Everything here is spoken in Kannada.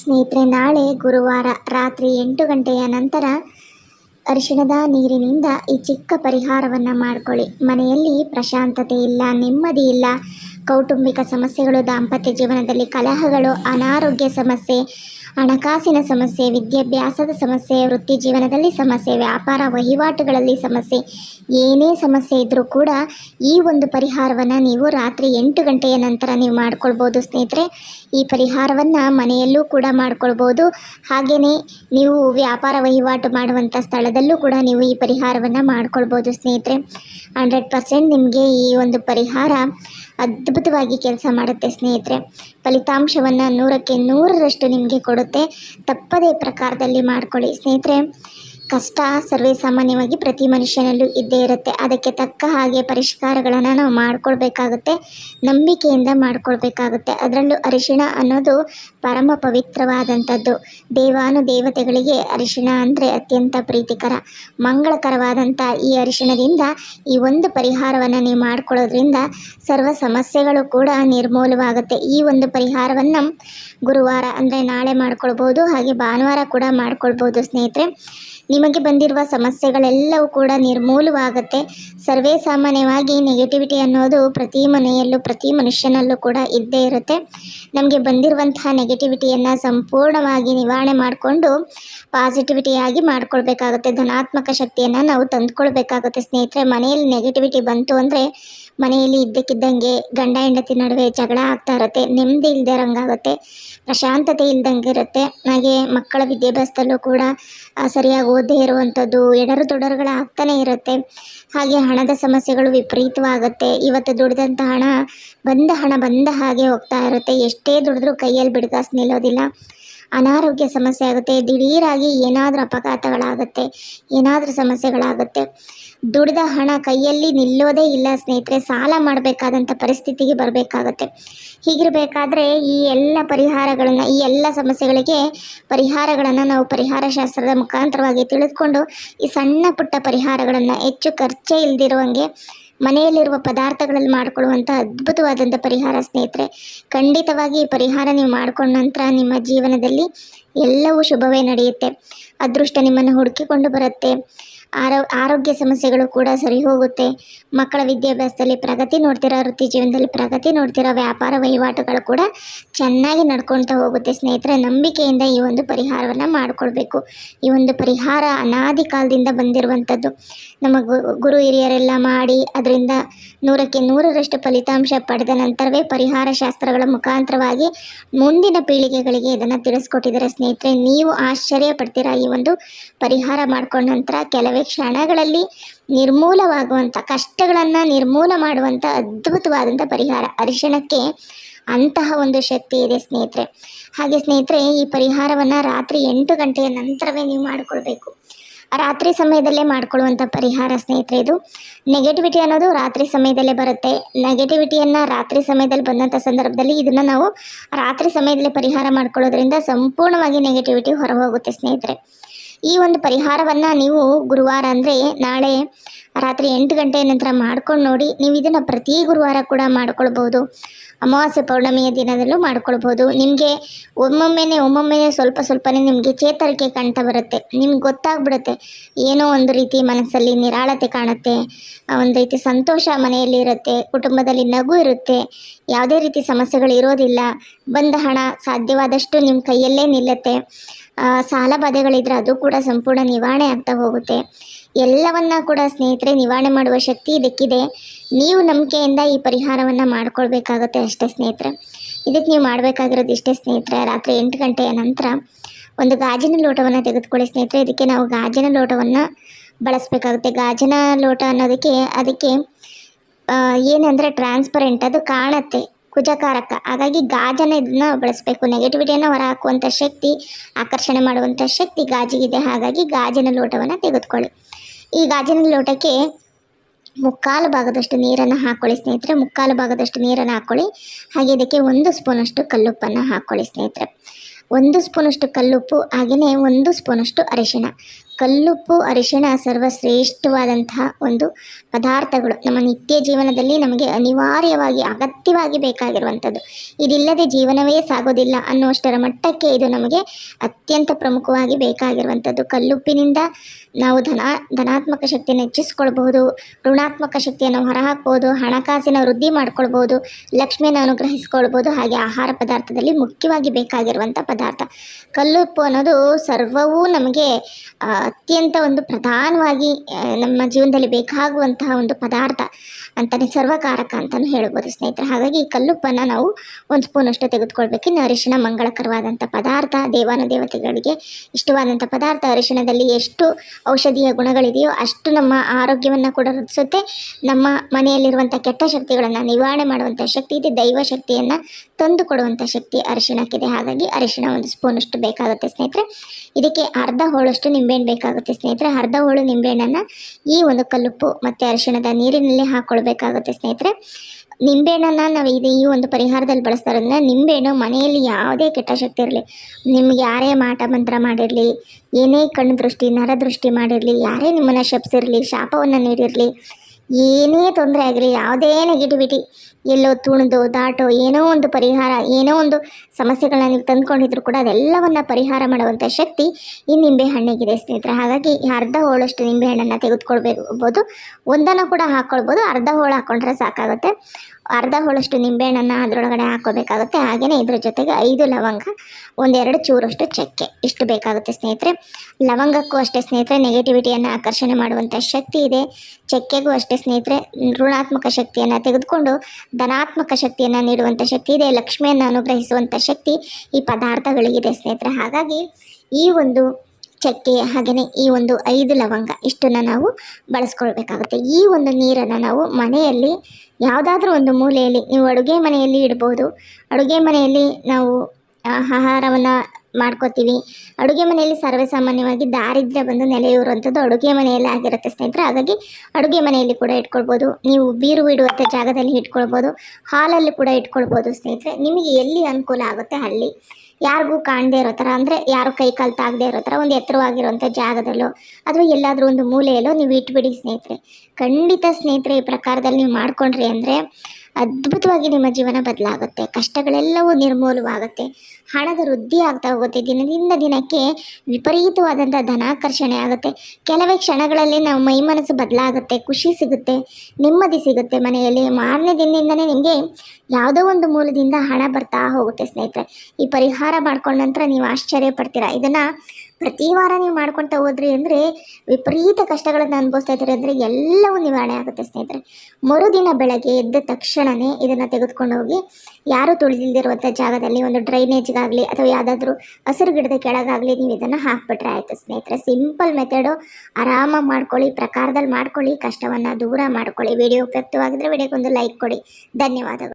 ಸ್ನೇಹಿತರೆ, ನಾಳೆ ಗುರುವಾರ ರಾತ್ರಿ ಎಂಟು ಗಂಟೆಯ ನಂತರ ಅರಿಶಿಣದ ನೀರಿನಿಂದ ಈ ಚಿಕ್ಕ ಪರಿಹಾರವನ್ನು ಮಾಡಿಕೊಳ್ಳಿ. ಮನೆಯಲ್ಲಿ ಪ್ರಶಾಂತತೆ ಇಲ್ಲ, ನೆಮ್ಮದಿ ಇಲ್ಲ. ಕೌಟುಂಬಿಕ ಸಮಸ್ಯೆಗಳು, ದಾಂಪತ್ಯ ಜೀವನದಲ್ಲಿ ಕಲಹಗಳು, ಅನಾರೋಗ್ಯ ಸಮಸ್ಯೆ ಹಣಕಾಸಿನ ಸಮಸ್ಯೆ, ವಿದ್ಯಾಭ್ಯಾಸದ ಸಮಸ್ಯೆ, ವೃತ್ತಿ ಜೀವನದಲ್ಲಿ ಸಮಸ್ಯೆ, ವ್ಯಾಪಾರ ವಹಿವಾಟುಗಳಲ್ಲಿ ಸಮಸ್ಯೆ, ಏನೇ ಸಮಸ್ಯೆ ಇದ್ದರೂ ಕೂಡ ಈ ಒಂದು ಪರಿಹಾರವನ್ನು ನೀವು ರಾತ್ರಿ ಎಂಟು ಗಂಟೆಯ ನಂತರ ನೀವು ಮಾಡ್ಕೊಳ್ಬೋದು ಸ್ನೇಹಿತರೆ. ಈ ಪರಿಹಾರವನ್ನು ಮನೆಯಲ್ಲೂ ಕೂಡ ಮಾಡ್ಕೊಳ್ಬೋದು. ಹಾಗೆಯೇ ನೀವು ವ್ಯಾಪಾರ ವಹಿವಾಟು ಮಾಡುವಂಥ ಸ್ಥಳದಲ್ಲೂ ಕೂಡ ನೀವು ಈ ಪರಿಹಾರವನ್ನು ಮಾಡ್ಕೊಳ್ಬೋದು ಸ್ನೇಹಿತರೆ. ಹಂಡ್ರೆಡ್ ಪರ್ಸೆಂಟ್ ನಿಮಗೆ ಈ ಒಂದು ಪರಿಹಾರ ಅದ್ಭುತವಾಗಿ ಕೆಲಸ ಮಾಡುತ್ತೆ ಸ್ನೇಹಿತರೆ. ಫಲಿತಾಂಶವನ್ನು ನೂರಕ್ಕೆ ನೂರರಷ್ಟು ನಿಮಗೆ ಕೊಡುತ್ತೆ. ತಪ್ಪದೇ ಪ್ರಕಾರದಲ್ಲಿ ಮಾಡಿಕೊಳ್ಳಿ. ಸ್ನೇಹಿತರೆ ಕಷ್ಟ, ಸರ್ವೇ ಸಾಮಾನ್ಯವಾಗಿ ಪ್ರತಿ ಮನುಷ್ಯನಲ್ಲೂ ಇದ್ದೇ ಇರುತ್ತೆ. ಅದಕ್ಕೆ ತಕ್ಕ ಹಾಗೆ ಪರಿಷ್ಕಾರಗಳನ್ನು ನಾವು ಮಾಡ್ಕೊಳ್ಬೇಕಾಗುತ್ತೆ. ನಂಬಿಕೆಯಿಂದ ಮಾಡ್ಕೊಳ್ಬೇಕಾಗುತ್ತೆ. ಅದರಲ್ಲೂ ಅರಿಶಿಣ ಅನ್ನೋದು ಪರಮ ಪವಿತ್ರವಾದಂಥದ್ದು. ದೇವಾನು ದೇವತೆಗಳಿಗೆ ಅರಿಶಿಣ ಅಂದರೆ ಅತ್ಯಂತ ಪ್ರೀತಿಕರ, ಮಂಗಳಕರವಾದಂಥ ಈ ಅರಿಶಿಣದಿಂದ ಈ ಒಂದು ಪರಿಹಾರವನ್ನು ನೀವು ಮಾಡ್ಕೊಳ್ಳೋದ್ರಿಂದ ಸರ್ವ ಸಮಸ್ಯೆಗಳು ಕೂಡ ನಿರ್ಮೂಲವಾಗುತ್ತೆ. ಈ ಒಂದು ಪರಿಹಾರವನ್ನು ಗುರುವಾರ ಅಂದರೆ ನಾಳೆ ಮಾಡ್ಕೊಳ್ಬೋದು, ಹಾಗೆ ಭಾನುವಾರ ಕೂಡ ಮಾಡ್ಕೊಳ್ಬೋದು ಸ್ನೇಹಿತರೆ. ನಿಮಗೆ ಬಂದಿರುವ ಸಮಸ್ಯೆಗಳೆಲ್ಲವೂ ಕೂಡ ನಿರ್ಮೂಲವಾಗುತ್ತೆ. ಸರ್ವೇ ಸಾಮಾನ್ಯವಾಗಿ ನೆಗೆಟಿವಿಟಿ ಅನ್ನೋದು ಪ್ರತಿ ಮನೆಯಲ್ಲೂ, ಪ್ರತಿ ಮನುಷ್ಯನಲ್ಲೂ ಕೂಡ ಇದ್ದೇ ಇರುತ್ತೆ. ನಮಗೆ ಬಂದಿರುವಂತಹ ನೆಗೆಟಿವಿಟಿಯನ್ನು ಸಂಪೂರ್ಣವಾಗಿ ನಿವಾರಣೆ ಮಾಡಿಕೊಂಡು ಪಾಸಿಟಿವಿಟಿಯಾಗಿ ಮಾಡ್ಕೊಳ್ಬೇಕಾಗುತ್ತೆ. ಧನಾತ್ಮಕ ಶಕ್ತಿಯನ್ನು ನಾವು ತಂದುಕೊಳ್ಬೇಕಾಗುತ್ತೆ ಸ್ನೇಹಿತರೆ. ಮನೆಯಲ್ಲಿ ನೆಗೆಟಿವಿಟಿ ಬಂತು ಅಂದರೆ ಮನೆಯಲ್ಲಿ ಇದ್ದಕ್ಕಿದ್ದಂಗೆ ಗಂಡ ಹೆಂಡತಿ ನಡುವೆ ಜಗಳ ಆಗ್ತಾ ಇರುತ್ತೆ, ನೆಮ್ಮದಿ ಇಲ್ಲದೆ ಆಗುತ್ತೆ ಪ್ರಶಾಂತತೆ ಇಲ್ದಂಗೆ ಇರುತ್ತೆ. ಹಾಗೆ ಮಕ್ಕಳ ವಿದ್ಯಾಭ್ಯಾಸದಲ್ಲೂ ಕೂಡ ಸರಿಯಾಗಿ ಓದದೇ ಇರುವಂಥದ್ದು ಎಡರು ತೊಡರುಗಳು ಆಗ್ತಾನೆ ಇರುತ್ತೆ. ಹಾಗೆ ಹಣದ ಸಮಸ್ಯೆಗಳು ವಿಪರೀತವಾಗುತ್ತೆ. ಇವತ್ತು ದುಡಿದಂಥ ಹಣ ಬಂದ ಹಣ ಬಂದ ಹಾಗೆ ಹೋಗ್ತಾ ಇರುತ್ತೆ. ಎಷ್ಟೇ ದುಡಿದ್ರೂ ಕೈಯಲ್ಲಿ ಬಿಡ್ಗಾಸ್ ನಿಲ್ಲೋದಿಲ್ಲ. ಅನಾರೋಗ್ಯ ಸಮಸ್ಯೆ ಆಗುತ್ತೆ, ದಿಢೀರಾಗಿ ಏನಾದರೂ ಅಪಘಾತಗಳಾಗುತ್ತೆ, ಏನಾದರೂ ಸಮಸ್ಯೆಗಳಾಗುತ್ತೆ. ದುಡಿದ ಹಣ ಕೈಯಲ್ಲಿ ನಿಲ್ಲೋದೇ ಇಲ್ಲ ಸ್ನೇಹಿತರೆ, ಸಾಲ ಮಾಡಬೇಕಾದಂಥ ಪರಿಸ್ಥಿತಿಗೆ ಬರಬೇಕಾಗತ್ತೆ. ಹೀಗಿರಬೇಕಾದ್ರೆ ಈ ಎಲ್ಲ ಪರಿಹಾರಗಳನ್ನು, ಈ ಎಲ್ಲ ಸಮಸ್ಯೆಗಳಿಗೆ ಪರಿಹಾರಗಳನ್ನು ನಾವು ಪರಿಹಾರ ಶಾಸ್ತ್ರದ ಮುಖಾಂತರವಾಗಿ ತಿಳಿದುಕೊಂಡು ಈ ಸಣ್ಣ ಪುಟ್ಟ ಪರಿಹಾರಗಳನ್ನು ಹೆಚ್ಚು ಖರ್ಚೇ ಇಲ್ದಿರುವಂಗೆ ಮನೆಯಲ್ಲಿರುವ ಪದಾರ್ಥಗಳಲ್ಲಿ ಮಾಡಿಕೊಳ್ಳುವಂಥ ಅದ್ಭುತವಾದಂಥ ಪರಿಹಾರ ಸ್ನೇಹಿತರೆ ಖಂಡಿತವಾಗಿ ಈ ಪರಿಹಾರ ನೀವು ಮಾಡಿಕೊಂಡ ನಂತರ ನಿಮ್ಮ ಜೀವನದಲ್ಲಿ ಎಲ್ಲವೂ ಶುಭವೇ ನಡೆಯುತ್ತೆ. ಅದೃಷ್ಟ ನಿಮ್ಮನ್ನು ಹುಡುಕಿಕೊಂಡು ಬರುತ್ತೆ. ಆರೋ, ಆರೋಗ್ಯ ಸಮಸ್ಯೆಗಳು ಕೂಡ ಸರಿ ಹೋಗುತ್ತೆ. ಮಕ್ಕಳ ವಿದ್ಯಾಭ್ಯಾಸದಲ್ಲಿ ಪ್ರಗತಿ ನೋಡ್ತಿರೋ ವೃತ್ತಿ ಜೀವನದಲ್ಲಿ ಪ್ರಗತಿ ನೋಡ್ತಿರೋ ವ್ಯಾಪಾರ ವಹಿವಾಟುಗಳು ಕೂಡ ಚೆನ್ನಾಗಿ ನಡ್ಕೊಳ್ತಾ ಹೋಗುತ್ತೆ ಸ್ನೇಹಿತರೆ. ನಂಬಿಕೆಯಿಂದ ಈ ಒಂದು ಪರಿಹಾರವನ್ನು ಮಾಡಿಕೊಳ್ಬೇಕು. ಈ ಒಂದು ಪರಿಹಾರ ಅನಾದಿ ಕಾಲದಿಂದ ಬಂದಿರುವಂಥದ್ದು. ನಮ್ಮ ಗುರು ಹಿರಿಯರೆಲ್ಲ ಮಾಡಿ ಅದರಿಂದ ನೂರಕ್ಕೆ ನೂರರಷ್ಟು ಫಲಿತಾಂಶ ಪಡೆದ ನಂತರವೇ ಪರಿಹಾರ ಶಾಸ್ತ್ರಗಳ ಮುಖಾಂತರವಾಗಿ ಮುಂದಿನ ಪೀಳಿಗೆಗಳಿಗೆ ಇದನ್ನು ತಿಳಿಸ್ಕೊಟ್ಟಿದ್ದಾರೆ ಸ್ನೇಹಿತರೆ. ನೀವು ಆಶ್ಚರ್ಯ ಪಡ್ತೀರಾ ಈ ಒಂದು ಪರಿಹಾರ ಮಾಡಿಕೊಂಡ ನಂತರ ಕೆಲವೇ ಕ್ಷಣಗಳಲ್ಲಿ ನಿರ್ಮೂಲವಾಗುವಂಥ, ಕಷ್ಟಗಳನ್ನು ನಿರ್ಮೂಲ ಮಾಡುವಂಥ ಅದ್ಭುತವಾದಂಥ ಪರಿಹಾರ. ಅರಿಶಿಣಕ್ಕೆ ಅಂತಹ ಒಂದು ಶಕ್ತಿ ಇದೆ ಸ್ನೇಹಿತರೆ. ಹಾಗೆ ಸ್ನೇಹಿತರೆ, ಈ ಪರಿಹಾರವನ್ನು ರಾತ್ರಿ ಎಂಟು ಗಂಟೆಯ ನಂತರವೇ ನೀವು ಮಾಡಿಕೊಳ್ಬೇಕು. ರಾತ್ರಿ ಸಮಯದಲ್ಲೇ ಮಾಡ್ಕೊಳ್ಳುವಂಥ ಪರಿಹಾರ ಸ್ನೇಹಿತರೆ ಇದು. ನೆಗೆಟಿವಿಟಿ ಅನ್ನೋದು ರಾತ್ರಿ ಸಮಯದಲ್ಲೇ ಬರುತ್ತೆ. ನೆಗೆಟಿವಿಟಿಯನ್ನು ರಾತ್ರಿ ಸಮಯದಲ್ಲಿ ಬಂದಂಥ ಸಂದರ್ಭದಲ್ಲಿ ಇದನ್ನು ನಾವು ರಾತ್ರಿ ಸಮಯದಲ್ಲಿ ಪರಿಹಾರ ಮಾಡ್ಕೊಳ್ಳೋದ್ರಿಂದ ಸಂಪೂರ್ಣವಾಗಿ ನೆಗೆಟಿವಿಟಿ ಹೊರಹೋಗುತ್ತೆ ಸ್ನೇಹಿತರೆ. ಈ ಒಂದು ಪರಿಹಾರವನ್ನು ನೀವು ಗುರುವಾರ ಅಂದರೆ ನಾಳೆ ರಾತ್ರಿ ಎಂಟು ಗಂಟೆ ನಂತರ ಮಾಡ್ಕೊಂಡು ನೋಡಿ, ನೀವು ಇದನ್ನು ಪ್ರತಿ ಗುರುವಾರ ಕೂಡ ಮಾಡ್ಕೊಳ್ಬೋದು. ಅಮಾವಾಸ್ಯೆ ಪೌರ್ಣಮಿಯ ದಿನದಲ್ಲೂ ಮಾಡ್ಕೊಳ್ಬೋದು. ನಿಮಗೆ ಒಮ್ಮೊಮ್ಮೆನೇ ಒಮ್ಮೊಮ್ಮೆನೇ ಸ್ವಲ್ಪ ಸ್ವಲ್ಪನೇ ನಿಮಗೆ ಚೇತರಿಕೆ ಕಾಣ್ತಾ ಬರುತ್ತೆ. ನಿಮ್ಗೆ ಗೊತ್ತಾಗ್ಬಿಡುತ್ತೆ. ಏನೋ ಒಂದು ರೀತಿ ಮನಸ್ಸಲ್ಲಿ ನಿರಾಳತೆ ಕಾಣುತ್ತೆ. ಒಂದು ರೀತಿ ಸಂತೋಷ ಮನೆಯಲ್ಲಿ ಇರುತ್ತೆ. ಕುಟುಂಬದಲ್ಲಿ ನಗು ಇರುತ್ತೆ. ಯಾವುದೇ ರೀತಿ ಸಮಸ್ಯೆಗಳು ಇರೋದಿಲ್ಲ. ಬಂದ ಹಣ ಸಾಧ್ಯವಾದಷ್ಟು ನಿಮ್ಮ ಕೈಯಲ್ಲೇ ನಿಲ್ಲುತ್ತೆ. ಸಾಲ ಬಾಧೆಗಳಿದ್ರೆ ಅದು ಕೂಡ ಸಂಪೂರ್ಣ ನಿವಾರಣೆ ಆಗ್ತಾ ಹೋಗುತ್ತೆ. ಎಲ್ಲವನ್ನ ಕೂಡ ಸ್ನೇಹಿತರೆ ನಿವಾರಣೆ ಮಾಡುವ ಶಕ್ತಿ ಇದಕ್ಕಿದೆ. ನೀವು ನಂಬಿಕೆಯಿಂದ ಈ ಪರಿಹಾರವನ್ನು ಮಾಡ್ಕೊಳ್ಬೇಕಾಗುತ್ತೆ ಅಷ್ಟೇ ಸ್ನೇಹಿತರೆ. ಇದಕ್ಕೆ ನೀವು ಮಾಡಬೇಕಾಗಿರೋದು ಇಷ್ಟೇ ಸ್ನೇಹಿತರೆ, ರಾತ್ರಿ ಎಂಟು ಗಂಟೆಯ ನಂತರ ಒಂದು ಗಾಜಿನ ಲೋಟವನ್ನು ತೆಗೆದುಕೊಳ್ಳಿ ಸ್ನೇಹಿತರೆ. ಇದಕ್ಕೆ ನಾವು ಗಾಜಿನ ಲೋಟವನ್ನು ಬಳಸಬೇಕಾಗುತ್ತೆ. ಗಾಜಿನ ಲೋಟ ಅನ್ನೋದಕ್ಕೆ ಅದಕ್ಕೆ ಏನಂದರೆ ಟ್ರಾನ್ಸ್ಪರೆಂಟ್ ಅದು ಕಾಣುತ್ತೆ, ಕುಜಕಾರಕ. ಹಾಗಾಗಿ ಗಾಜನ ಇದನ್ನು ಬಳಸಬೇಕು. ನೆಗೆಟಿವಿಟಿಯನ್ನು ಹೊರಹಾಕುವಂಥ ಶಕ್ತಿ, ಆಕರ್ಷಣೆ ಮಾಡುವಂಥ ಶಕ್ತಿ ಗಾಜಿಗಿದೆ. ಹಾಗಾಗಿ ಗಾಜಿನ ಲೋಟವನ್ನು ತೆಗೆದುಕೊಳ್ಳಿ. ಈ ಗಾಜಿನ ಲೋಟಕ್ಕೆ ಮುಕ್ಕಾಲು ಭಾಗದಷ್ಟು ನೀರನ್ನು ಹಾಕ್ಕೊಳ್ಳಿ ಸ್ನೇಹಿತರೆ. ಮುಕ್ಕಾಲು ಭಾಗದಷ್ಟು ನೀರನ್ನು ಹಾಕ್ಕೊಳ್ಳಿ ಹಾಗೆ ಇದಕ್ಕೆ ಒಂದು ಸ್ಪೂನಷ್ಟು ಕಲ್ಲುಪ್ಪನ್ನು ಹಾಕ್ಕೊಳ್ಳಿ ಸ್ನೇಹಿತರೆ. ಒಂದು ಸ್ಪೂನಷ್ಟು ಕಲ್ಲುಪ್ಪು, ಹಾಗೆಯೇ ಒಂದು ಸ್ಪೂನಷ್ಟು ಅರಿಶಿಣ. ಕಲ್ಲುಪ್ಪು, ಅರಿಶಿಣ ಸರ್ವಶ್ರೇಷ್ಠವಾದಂತಹ ಒಂದು ಪದಾರ್ಥಗಳು. ನಮ್ಮ ನಿತ್ಯ ಜೀವನದಲ್ಲಿ ನಮಗೆ ಅನಿವಾರ್ಯವಾಗಿ, ಅಗತ್ಯವಾಗಿ ಬೇಕಾಗಿರುವಂಥದ್ದು. ಇದಿಲ್ಲದೆ ಜೀವನವೇ ಸಾಗೋದಿಲ್ಲ ಅನ್ನುವಷ್ಟರ ಮಟ್ಟಕ್ಕೆ ಇದು ನಮಗೆ ಅತ್ಯಂತ ಪ್ರಮುಖವಾಗಿ ಬೇಕಾಗಿರುವಂಥದ್ದು. ಕಲ್ಲುಪ್ಪಿನಿಂದ ನಾವು ಧನ, ಧನಾತ್ಮಕ ಶಕ್ತಿಯನ್ನು ಹೆಚ್ಚಿಸ್ಕೊಳ್ಬಹುದು, ಋಣಾತ್ಮಕ ಶಕ್ತಿಯನ್ನು ಹೊರಹಾಕ್ಬೋದು ಹಣಕಾಸಿನ ವೃದ್ಧಿ ಮಾಡ್ಕೊಳ್ಬೋದು ಲಕ್ಷ್ಮಿಯನ್ನು ಅನುಗ್ರಹಿಸ್ಕೊಳ್ಬೋದು ಹಾಗೆ ಆಹಾರ ಪದಾರ್ಥದಲ್ಲಿ ಮುಖ್ಯವಾಗಿ ಬೇಕಾಗಿರುವಂಥ ಪದಾರ್ಥ. ಕಲ್ಲುಪ್ಪು ಅನ್ನೋದು ಸರ್ವವೂ ನಮಗೆ ಅತ್ಯಂತ ಒಂದು ಪ್ರಧಾನವಾಗಿ ನಮ್ಮ ಜೀವನದಲ್ಲಿ ಬೇಕಾಗುವಂತಹ ಒಂದು ಪದಾರ್ಥ ಅಂತಲೇ ಸರ್ವಕಾರಕ ಅಂತಲೂ ಹೇಳ್ಬೋದು ಸ್ನೇಹಿತರೆ. ಹಾಗಾಗಿ ಈ ಕಲ್ಲುಪ್ಪನ್ನು ನಾವು ಒಂದು ಸ್ಪೂನಷ್ಟು ತೆಗೆದುಕೊಳ್ಬೇಕು. ಇನ್ನು ಅರಿಶಿನ ಮಂಗಳಕರವಾದಂಥ ಪದಾರ್ಥ, ದೇವಾನುದೇವತೆಗಳಿಗೆ ಇಷ್ಟವಾದಂಥ ಪದಾರ್ಥ, ಅರಿಶಿಣದಲ್ಲಿ ಎಷ್ಟು ಔಷಧೀಯ ಗುಣಗಳಿದೆಯೋ ಅಷ್ಟು ನಮ್ಮ ಆರೋಗ್ಯವನ್ನು ಕೂಡ ವೃದ್ಧಿಸುತ್ತೆ. ನಮ್ಮ ಮನೆಯಲ್ಲಿರುವಂಥ ಕೆಟ್ಟ ಶಕ್ತಿಗಳನ್ನು, ನಿವಾರಣೆ ಮಾಡುವಂಥ ಶಕ್ತಿ ಇದೆ, ದೈವ ಶಕ್ತಿಯನ್ನು ತಂದು ಕೊಡುವಂಥ ಶಕ್ತಿ ಅರಿಶಿನಕ್ಕಿದೆ ಹಾಗಾಗಿ ಅರಿಶಿಣ ಒಂದು ಸ್ಪೂನಷ್ಟು ಬೇಕಾಗುತ್ತೆ ಸ್ನೇಹಿತರೆ. ಇದಕ್ಕೆ ಅರ್ಧ ಹೋಳಷ್ಟು ನಿಂಬೆಹಣ್ಣು ಬೇಕಾಗುತ್ತೆ ಸ್ನೇಹಿತರೆ. ಅರ್ಧ ಹೋಳು ನಿಂಬೆಹಣ್ಣನ್ನು ಈ ಒಂದು ಕಲ್ಲುಪ್ಪು ಮತ್ತು ಅರಿಶಿಣದ ನೀರಿನಲ್ಲಿ ಹಾಕ್ಕೊಳ್ಬೇಕಾಗುತ್ತೆ ಸ್ನೇಹಿತರೆ. ನಿಂಬೆಹಣ್ಣನ್ನು ನಾವು ಇದು ಈ ಒಂದು ಪರಿಹಾರದಲ್ಲಿ ಬಳಸ್ತಾರೋದ್ರಿಂದ ನಿಂಬೆಹಣ್ಣು ಮನೆಯಲ್ಲಿ ಯಾವುದೇ ಕೆಟ್ಟ ಶಕ್ತಿ ಇರಲಿ, ನಿಮ್ಗೆ ಯಾರೇ ಮಾಟ ಮಂತ್ರ ಮಾಡಿರಲಿ, ಏನೇ ಕಣ್ಣು ದೃಷ್ಟಿ ನರದೃಷ್ಟಿ ಮಾಡಿರಲಿ, ಯಾರೇ ನಿಮ್ಮನ್ನು ಶಪಿಸಿರಲಿ, ಶಾಪವನ್ನು ನೀಡಿರಲಿ ಏನೇ ತೊಂದರೆ ಆಗಲಿ, ಯಾವುದೇ ನೆಗೆಟಿವಿಟಿ ಎಲ್ಲೋ ತುಣಿದು, ದಾಟೋ, ಏನೋ ಒಂದು ಪರಿಹಾರ, ಏನೋ ಒಂದು ಸಮಸ್ಯೆಗಳನ್ನ ನೀವು ತಂದುಕೊಂಡಿದ್ರು ಕೂಡ ಅದೆಲ್ಲವನ್ನು ಪರಿಹಾರ ಮಾಡುವಂಥ ಶಕ್ತಿ ಈ ನಿಂಬೆ ಹಣ್ಣಿಗಿದೆ ಸ್ನೇಹಿತರೆ. ಹಾಗಾಗಿ ಅರ್ಧ ಹೋಳಷ್ಟು ನಿಂಬೆ ಹಣ್ಣನ್ನು ತೆಗೆದುಕೊಳ್ಬೇಕು ಒಂದನ್ನು ಕೂಡ ಹಾಕ್ಕೊಳ್ಬೋದು ಅರ್ಧ ಹೋಳು ಹಾಕ್ಕೊಂಡ್ರೆ ಸಾಕಾಗುತ್ತೆ. ಅರ್ಧ ಹೋಳಷ್ಟು ನಿಂಬೆಹಣ್ಣನ್ನು ಅದರೊಳಗಡೆ ಹಾಕೋಬೇಕಾಗುತ್ತೆ. ಹಾಗೆಯೇ ಇದ್ರ ಜೊತೆಗೆ ಐದು ಲವಂಗ, ಒಂದೆರಡು ಚೂರಷ್ಟು ಚಕ್ಕೆ. ಇಷ್ಟು ಬೇಕಾಗುತ್ತೆ ಸ್ನೇಹಿತರೆ. ಲವಂಗಕ್ಕೂ ಅಷ್ಟೇ ಸ್ನೇಹಿತರೆ ನೆಗೆಟಿವಿಟಿಯನ್ನು ಆಕರ್ಷಣೆ ಮಾಡುವಂಥ ಶಕ್ತಿ ಇದೆ. ಚಕ್ಕೆಗೂ ಅಷ್ಟೇ ಸ್ನೇಹಿತರೆ, ಋಣಾತ್ಮಕ ಶಕ್ತಿಯನ್ನು ತೆಗೆದುಕೊಂಡು ಧನಾತ್ಮಕ ಶಕ್ತಿಯನ್ನು ನೀಡುವಂಥ ಶಕ್ತಿ ಇದೆ. ಲಕ್ಷ್ಮಿಯನ್ನು ಅನುಗ್ರಹಿಸುವಂಥ ಶಕ್ತಿ ಈ ಪದಾರ್ಥಗಳಿಗಿದೆ ಸ್ನೇಹಿತರೆ. ಹಾಗಾಗಿ ಈ ಒಂದು ಚಕ್ಕೆ ಹಾಗೆಯೇ ಈ ಒಂದು ಐದು ಲವಂಗ ಇಷ್ಟನ್ನು ನಾವು ಬಳಸ್ಕೊಳ್ಬೇಕಾಗುತ್ತೆ. ಈ ಒಂದು ನೀರನ್ನು ನಾವು ಮನೆಯಲ್ಲಿ ಯಾವುದಾದ್ರೂ ಒಂದು ಮೂಲೆಯಲ್ಲಿ ನೀವು ಅಡುಗೆ ಮನೆಯಲ್ಲಿ ಇಡ್ಬೋದು. ಅಡುಗೆ ಮನೆಯಲ್ಲಿ ನಾವು ಆಹಾರವನ್ನು ಮಾಡ್ಕೋತೀವಿ. ಅಡುಗೆ ಮನೆಯಲ್ಲಿ ಸರ್ವೇಸಾಮಾನ್ಯವಾಗಿ ದಾರಿದ್ರ್ಯ ಬಂದು ನೆಲೆಯೂರುವಂಥದ್ದು ಅಡುಗೆ ಮನೆಯಲ್ಲಿ ಆಗಿರುತ್ತೆ ಸ್ನೇಹಿತರೆ. ಹಾಗಾಗಿ ಅಡುಗೆ ಮನೆಯಲ್ಲಿ ಕೂಡ ಇಟ್ಕೊಳ್ಬೋದು. ನೀವು ಬೀರು ಇಡುವಂಥ ಜಾಗದಲ್ಲಿ ಇಟ್ಕೊಳ್ಬೋದು. ಹಾಲಲ್ಲಿ ಕೂಡ ಇಟ್ಕೊಳ್ಬೋದು ಸ್ನೇಹಿತರೆ. ನಿಮಗೆ ಎಲ್ಲಿ ಅನುಕೂಲ ಆಗುತ್ತೆ ಅಲ್ಲಿ? ಯಾರಿಗೂ ಕಾಣದೇ ಇರೋ ಥರ ಅಂದರೆ ಯಾರು ಕೈ ಕಾಲು ಇರೋ ಥರ ಒಂದು ಎತ್ತರವಾಗಿರುವಂಥ ಜಾಗದಲ್ಲೋ ಅಥವಾ ಎಲ್ಲಾದರೂ ಒಂದು ಮೂಲೆಯಲ್ಲೋ ನೀವು ಇಟ್ಬಿಡಿ ಸ್ನೇಹಿತರೆ. ಖಂಡಿತ ಸ್ನೇಹಿತರೆ ಈ ಪ್ರಕಾರದಲ್ಲಿ ನೀವು ಮಾಡಿಕೊಂಡ್ರಿ ಅಂದರೆ ಅದ್ಭುತವಾಗಿ ನಿಮ್ಮ ಜೀವನ ಬದಲಾಗುತ್ತೆ. ಕಷ್ಟಗಳೆಲ್ಲವೂ ನಿರ್ಮೂಲವಾಗುತ್ತೆ. ಹಣದ ವೃದ್ಧಿ ಆಗ್ತಾ ಹೋಗುತ್ತೆ. ದಿನದಿಂದ ದಿನಕ್ಕೆ ವಿಪರೀತವಾದಂಥ ಧನಾಕರ್ಷಣೆ ಆಗುತ್ತೆ. ಕೆಲವೇ ಕ್ಷಣಗಳಲ್ಲಿ ನಾವು ಮೈ ಮನಸ್ಸು ಬದಲಾಗುತ್ತೆ. ಖುಷಿ ಸಿಗುತ್ತೆ. ನೆಮ್ಮದಿ ಸಿಗುತ್ತೆ ಮನೆಯಲ್ಲಿ. ಮಾರನೇ ದಿನದಿಂದನೇ ನಿಮಗೆ ಯಾವುದೋ ಒಂದು ಮೂಲದಿಂದ ಹಣ ಬರ್ತಾ ಹೋಗುತ್ತೆ ಸ್ನೇಹಿತರೆ. ಈ ಪರಿಹಾರ ಮಾಡ್ಕೊಂಡ ನಂತರ ನೀವು ಆಶ್ಚರ್ಯ ಪಡ್ತೀರಾ ಇದನ್ನು ಪ್ರತಿ ವಾರ ನೀವು ಮಾಡ್ಕೊಳ್ತಾ ಹೋದ್ರಿ ಅಂದರೆ ವಿಪರೀತ ಕಷ್ಟಗಳನ್ನು ಅನುಭವಿಸ್ತಾ ಇದ್ದೀರಿ ಅಂದರೆ ಎಲ್ಲವೂ ನಿವಾರಣೆ ಆಗುತ್ತೆ ಸ್ನೇಹಿತರೆ. ಮರುದಿನ ಬೆಳಗ್ಗೆ ಎದ್ದ ತಕ್ಷಣವೇ ಇದನ್ನು ತೆಗೆದುಕೊಂಡು ಹೋಗಿ, ಯಾರು ತುಳಿದಿಲ್ದಿರುವಂಥ ಜಾಗದಲ್ಲಿ ಒಂದು ಡ್ರೈನೇಜ್ಗಾಗಲಿ ಅಥವಾ ಯಾವುದಾದ್ರೂ ಹಸಿರು ಗಿಡದ ಕೆಳಗಾಗಲಿ ನೀವು ಇದನ್ನು ಹಾಕ್ಬಿಟ್ರೆ ಆಯಿತು ಸ್ನೇಹಿತರೆ. ಸಿಂಪಲ್ ಮೆಥಡು ಆರಾಮಾಗಿ ಮಾಡ್ಕೊಳ್ಳಿ, ಪ್ರಕಾರದಲ್ಲಿ ಮಾಡ್ಕೊಳ್ಳಿ, ಕಷ್ಟವನ್ನು ದೂರ ಮಾಡ್ಕೊಳ್ಳಿ. ವಿಡಿಯೋ ಉಪಯುಕ್ತವಾಗಿದ್ದರೆ ವಿಡಿಯೋಗೊಂದು ಲೈಕ್ ಕೊಡಿ. ಧನ್ಯವಾದಗಳು.